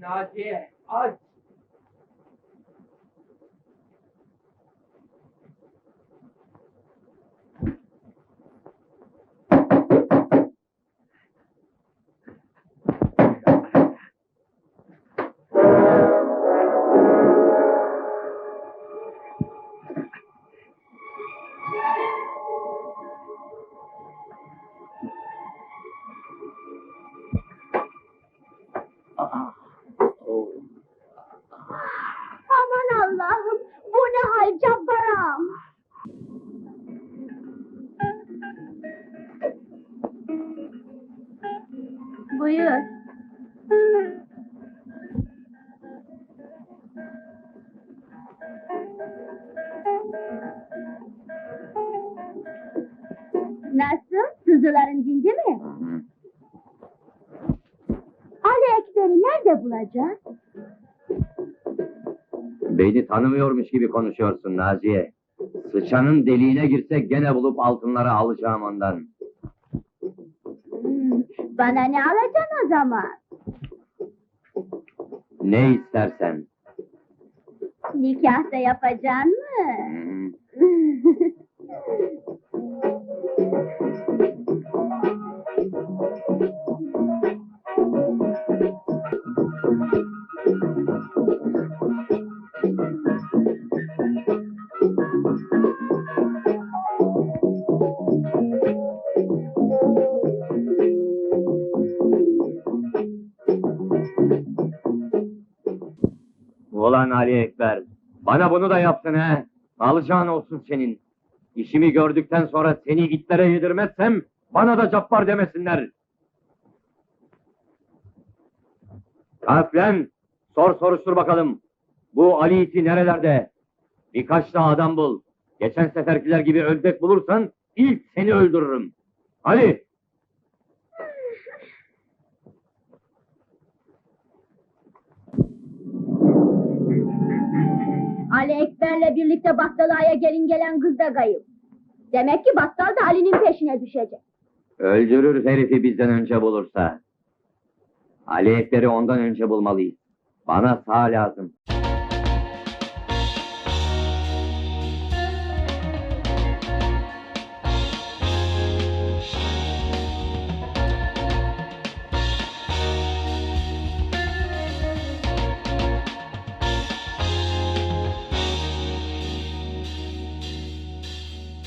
आज ये है आज Uh-huh. Aç. Aman Allah'ım, bu ne hal cabbaram? Buyur. Nasıl? Sızıların dindi mi? Ekber'i nerede bulacağız? Beni tanımıyormuş gibi konuşuyorsun Naziye. Sıçanın deliğine girsek gene bulup altınları alacağım ondan. Hmm, bana ne alacaksın o zaman? Ne istersen. Nikah da yapacaksın mı? Hmm. Ulan Ali Ekber, bana bunu da yaptın he. Alacağın olsun senin. İşimi gördükten sonra seni itlere yedirmezsem bana da cappar demesinler. Kalk lan, sor soruştur bakalım. Bu Ali iti nerelerde? Birkaç daha adam bul. Geçen seferkiler gibi ölbek bulursan ilk seni öldürürüm. Hadi. Ali Ekber'le birlikte battalaya gelin gelen kız da kayıp. Demek ki battal da Ali'nin peşine düşecek. Öldürür herifi bizden önce bulursa. Ali Ekber'i ondan önce bulmalıyız. Bana sağ lazım.